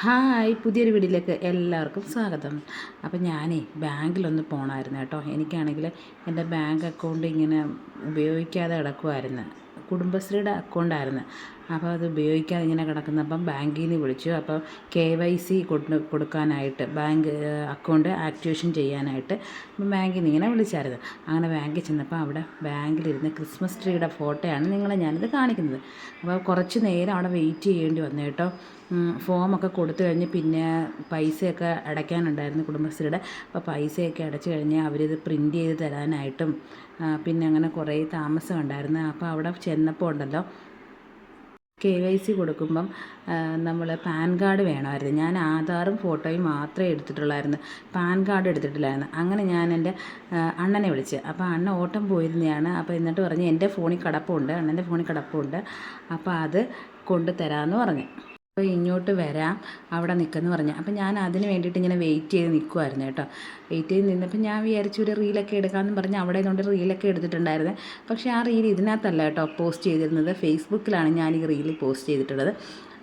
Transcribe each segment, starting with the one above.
Hi പുതിയൊരു വീഡിയോയിലേക്ക് എല്ലാവർക്കും സ്വാഗതം. അപ്പോൾ ഞാനേ ബാങ്കിലൊന്ന് പോകണമായിരുന്നു കേട്ടോ. എനിക്കാണെങ്കിൽ എന്റെ ബാങ്ക് അക്കൗണ്ട് ഇങ്ങനെ ഉപയോഗിക്കാതെ കിടക്കുമായിരുന്നു കുടുംബശ്രീയുടെ അക്കൗണ്ടായിരുന്നു. അപ്പോൾ അത് ഉപയോഗിക്കാതെ ഇങ്ങനെ കിടക്കുന്ന. അപ്പം ബാങ്കിൽ നിന്ന് വിളിച്ചു. അപ്പോൾ കെ വൈ സി കൊടുക്കാനായിട്ട് ബാങ്ക് അക്കൗണ്ട് ആക്ടിവേഷൻ ചെയ്യാനായിട്ട് ബാങ്കിൽ നിന്ന് ഇങ്ങനെ വിളിച്ചായിരുന്നു. അങ്ങനെ ബാങ്കിൽ ചെന്നപ്പോൾ അവിടെ ബാങ്കിലിരുന്ന് ക്രിസ്മസ് ട്രീയുടെ ഫോട്ടോയാണ് നിങ്ങളെ ഞാനിത് കാണിക്കുന്നത്. അപ്പോൾ കുറച്ച് നേരം അവിടെ വെയിറ്റ് ചെയ്യേണ്ടി വന്നു കേട്ടോ. ഫോമൊക്കെ കൊടുത്തു കഴിഞ്ഞ് പിന്നെ പൈസയൊക്കെ അടയ്ക്കാനുണ്ടായിരുന്നു കുടുംബശ്രീയുടെ. അപ്പോൾ പൈസയൊക്കെ അടച്ചു കഴിഞ്ഞ് അവരിത് പ്രിന്റ് ചെയ്ത് തരാനായിട്ടും പിന്നെ അങ്ങനെ കുറേ താമസം ഉണ്ടായിരുന്നു. അപ്പോൾ അവിടെ ചെന്നപ്പോൾ ഉണ്ടല്ലോ കെ വൈ സി കൊടുക്കുമ്പം നമ്മൾ പാൻ കാർഡ് വേണമായിരുന്നു. ഞാൻ ആധാറും ഫോട്ടോയും മാത്രമേ എടുത്തിട്ടുള്ളായിരുന്നു. Pan card എടുത്തിട്ടില്ലായിരുന്നു. അങ്ങനെ ഞാൻ എന്റെ അണ്ണനെ വിളിച്ച്. അപ്പോൾ അണ്ണൻ ഓട്ടം പോയിരുന്നതാണ് അപ്പോൾ എന്നിട്ട് പറഞ്ഞ് എന്റെ ഫോണിൽ കിടപ്പുണ്ട്. അണ്ണന്റെ ഫോണിൽ കിടപ്പുണ്ട്. അപ്പോൾ അത് കൊണ്ടുതരാമെന്ന് പറഞ്ഞു. അപ്പോൾ ഇങ്ങോട്ട് വരാം. അവിടെ നിൽക്കുമെന്ന് പറഞ്ഞു. അപ്പോൾ ഞാൻ അതിന് വേണ്ടിയിട്ട് ഇങ്ങനെ വെയിറ്റ് ചെയ്ത് നിൽക്കുമായിരുന്നു കേട്ടോ. വെയിറ്റ് ചെയ്ത് നിന്നപ്പോൾ ഞാൻ വിചാരിച്ചു ഒരു റീലൊക്കെ എടുക്കാമെന്ന് പറഞ്ഞ് അവിടെ നിന്നുകൊണ്ട് റീലൊക്കെ എടുത്തിട്ടുണ്ടായിരുന്നു. പക്ഷേ ആ റീൽ ഇതിനകത്തല്ല കേട്ടോ പോസ്റ്റ് ചെയ്തിരുന്നത്. ഫേസ്ബുക്കിലാണ് ഞാൻ ഈ റീൽ പോസ്റ്റ് ചെയ്തിട്ടുള്ളത്.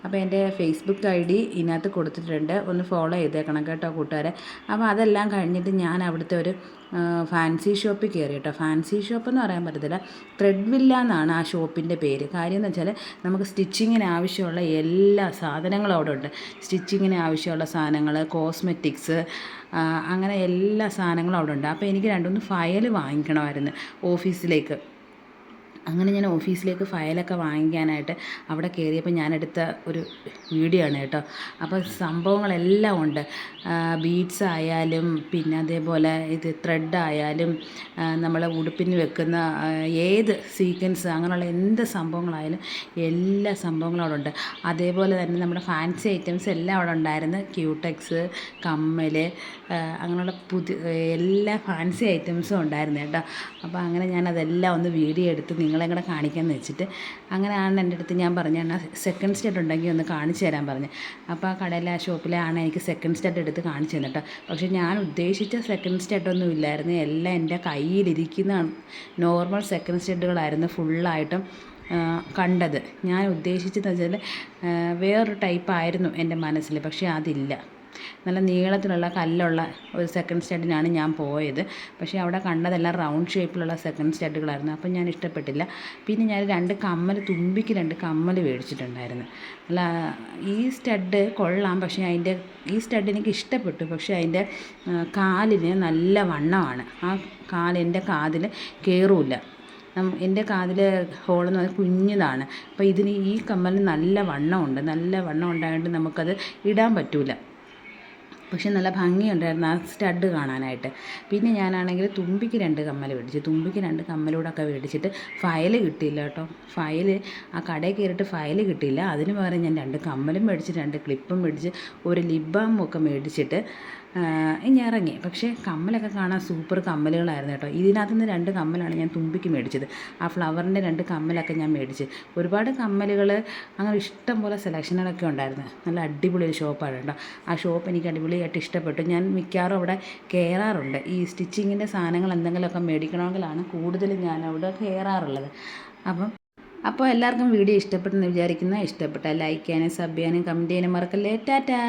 അപ്പോൾ എന്റെ ഫേസ്ബുക്ക് ഐ ഡി ഇതിനകത്ത് കൊടുത്തിട്ടുണ്ട്. ഒന്ന് ഫോളോ ചെയ്തേക്കണം കേട്ടോ കൂട്ടുകാരെ. അപ്പോൾ അതെല്ലാം കഴിഞ്ഞിട്ട് ഞാൻ അവിടുത്തെ ഒരു ഫാൻസി ഷോപ്പിൽ കയറി കേട്ടോ. ഫാൻസി ഷോപ്പ് എന്ന് പറയാൻ പറ്റത്തില്ല. ത്രെഡ് എന്നാണ് ആ ഷോപ്പിന്റെ പേര്. കാര്യം എന്ന് വെച്ചാൽ നമുക്ക് സ്റ്റിച്ചിങ്ങിന് ആവശ്യമുള്ള എല്ലാ സാധനങ്ങളും അവിടെ ഉണ്ട്. സ്റ്റിച്ചിങ്ങിന് ആവശ്യമുള്ള സാധനങ്ങൾ കോസ്മെറ്റിക്സ് അങ്ങനെ എല്ലാ സാധനങ്ങളും അവിടെ ഉണ്ട്. അപ്പോൾ എനിക്ക് രണ്ടുമൂന്ന് ഫയൽ വാങ്ങിക്കണമായിരുന്നു ഓഫീസിലേക്ക്. അങ്ങനെ ഞാൻ ഓഫീസിലേക്ക് ഫയലൊക്കെ വാങ്ങിക്കാനായിട്ട് അവിടെ കയറിയപ്പോൾ ഞാനെടുത്ത ഒരു വീഡിയോ ആണ് കേട്ടോ. അപ്പോൾ സംഭവങ്ങളെല്ലാം ഉണ്ട്. ബീഡ്സ് ആയാലും പിന്നെ അതേപോലെ ഇത് ത്രെഡ് ആയാലും നമ്മൾ ഉടുപ്പിന് വെക്കുന്ന ഏത് സീക്വൻസ് അങ്ങനെയുള്ള എന്ത് സംഭവങ്ങളായാലും എല്ലാ സംഭവങ്ങളും അവിടെ ഉണ്ട്. അതേപോലെ തന്നെ നമ്മുടെ ഫാൻസി ഐറ്റംസ് എല്ലാം അവിടെ ഉണ്ടായിരുന്നു. ക്യൂടെക്സ് കമ്മൽ അങ്ങനെയുള്ള പുതിയ എല്ലാ ഫാൻസി ഐറ്റംസും ഉണ്ടായിരുന്നു കേട്ടോ. അപ്പോൾ അങ്ങനെ ഞാൻ അതെല്ലാം ഒന്ന് വീഡിയോ എടുത്ത് നിങ്ങൾ നിങ്ങളെ കൂടെ കാണിക്കാമെന്ന് വെച്ചിട്ട്. അങ്ങനെയാണ് എന്റെ അടുത്ത് ഞാൻ പറഞ്ഞു എന്നാൽ സെക്കൻഡ് സ്റ്റെറ്റ് ഉണ്ടെങ്കിൽ ഒന്ന് കാണിച്ചു തരാൻ പറഞ്ഞു. അപ്പോൾ ആ കടയിലെ ആ ഷോപ്പിലെ ആണ് എനിക്ക് സെക്കൻഡ് സ്റ്റെറ്റ് എടുത്ത് കാണിച്ചു തന്നിട്ട് പക്ഷേ ഞാൻ ഉദ്ദേശിച്ച സെക്കൻഡ് സ്റ്റെറ്റൊന്നും ഇല്ലായിരുന്നു. എല്ലാം എന്റെ കയ്യിലിരിക്കുന്ന നോർമൽ സെക്കൻഡ് സ്റ്റെറ്റുകളായിരുന്നു ഫുള്ളായിട്ടും കണ്ടത്. ഞാൻ ഉദ്ദേശിച്ചതെന്ന് വെച്ചാൽ വേറൊരു ടൈപ്പായിരുന്നു എന്റെ മനസ്സിൽ പക്ഷേ അതില്ല. നല്ല നീളത്തിലുള്ള കല്ലുള്ള ഒരു സെക്കൻഡ് സ്റ്റഡിനാണ് ഞാൻ പോയത്. പക്ഷേ അവിടെ കണ്ടതെല്ലാം റൗണ്ട് ഷേപ്പിലുള്ള സെക്കൻഡ് സ്റ്റഡുകളായിരുന്നു അപ്പം ഞാൻ ഇഷ്ടപ്പെട്ടില്ല. പിന്നെ ഞാൻ രണ്ട് കമ്മൽ തുമ്പിക്ക് രണ്ട് കമ്മൽ മേടിച്ചിട്ടുണ്ടായിരുന്നു. അല്ല ഈ സ്റ്റഡ് കൊള്ളാം. പക്ഷേ അതിന്റെ ഈ സ്റ്റഡ് എനിക്ക് ഇഷ്ടപ്പെട്ടു. പക്ഷേ അതിന്റെ കാലിന് നല്ല വണ്ണമാണ്. ആ കാലിന്റെ കാതിൽ കയറില്ല എന്റെ കാതിൽ ഹോളെന്ന് പറഞ്ഞാൽ കുഞ്ഞതാണ്. അപ്പോൾ ഇതിന് ഈ കമ്മലിന് നല്ല വണ്ണമുണ്ട് നല്ല വണ്ണം ഉണ്ടായതുകൊണ്ട് നമുക്കത് ഇടാൻ പറ്റില്ല പക്ഷെ നല്ല ഭംഗിയുണ്ടായിരുന്നു ആ സ്റ്റഡ് കാണാനായിട്ട്. പിന്നെ ഞാനാണെങ്കിൽ തുമ്പിക്ക് രണ്ട് കമ്മൽ മേടിച്ചു തുമ്പിക്ക് രണ്ട് കമ്മലൂടൊക്കെ മേടിച്ചിട്ട് ഫയൽ കിട്ടിയില്ല കേട്ടോ. ഫയൽ ആ കടയിൽ കയറിയിട്ട് ഫയൽ കിട്ടിയില്ല. അതിന് പകരം ഞാൻ രണ്ട് കമ്മലും മേടിച്ച് രണ്ട് ക്ലിപ്പും മേടിച്ച് ഒരു ലിബാമും ഒക്കെ മേടിച്ചിട്ട് ഇനി ഇറങ്ങി. പക്ഷേ കമ്മലൊക്കെ കാണാൻ സൂപ്പർ കമ്മലുകളായിരുന്നു കേട്ടോ. ഇതിനകത്ത് നിന്ന് രണ്ട് കമ്മലാണ് ഞാൻ തുമ്പിക്ക് മേടിച്ചത്. ആ ഫ്ലവറിന്റെ രണ്ട് കമ്മലൊക്കെ ഞാൻ മേടിച്ച്. ഒരുപാട് കമ്മലുകൾ അങ്ങനെ ഇഷ്ടം പോലെ സെലക്ഷനുകളൊക്കെ ഉണ്ടായിരുന്നു. നല്ല അടിപൊളി ഒരു ഷോപ്പാണ് കേട്ടോ. ആ ഷോപ്പ് എനിക്ക് അടിപൊളിയായിട്ട് ഇഷ്ടപ്പെട്ടു. ഞാൻ മിക്കവാറും അവിടെ കയറാറുണ്ട് ഈ സ്റ്റിച്ചിങ്ങിന്റെ സാധനങ്ങൾ എന്തെങ്കിലുമൊക്കെ മേടിക്കണമെങ്കിലാണ് കൂടുതലും ഞാൻ അവിടെ കയറാറുള്ളത് അപ്പം അപ്പോൾ എല്ലാവർക്കും വീഡിയോ ഇഷ്ടപ്പെട്ടെന്ന് വിചാരിക്കുന്ന ഇഷ്ടപ്പെട്ട ലൈക്ക് ചെയ്യാനും സബ് ചെയ്യാനും കമന്റ് ചെയ്യാനും മറക്കല്ലേ. ടാറ്റാ!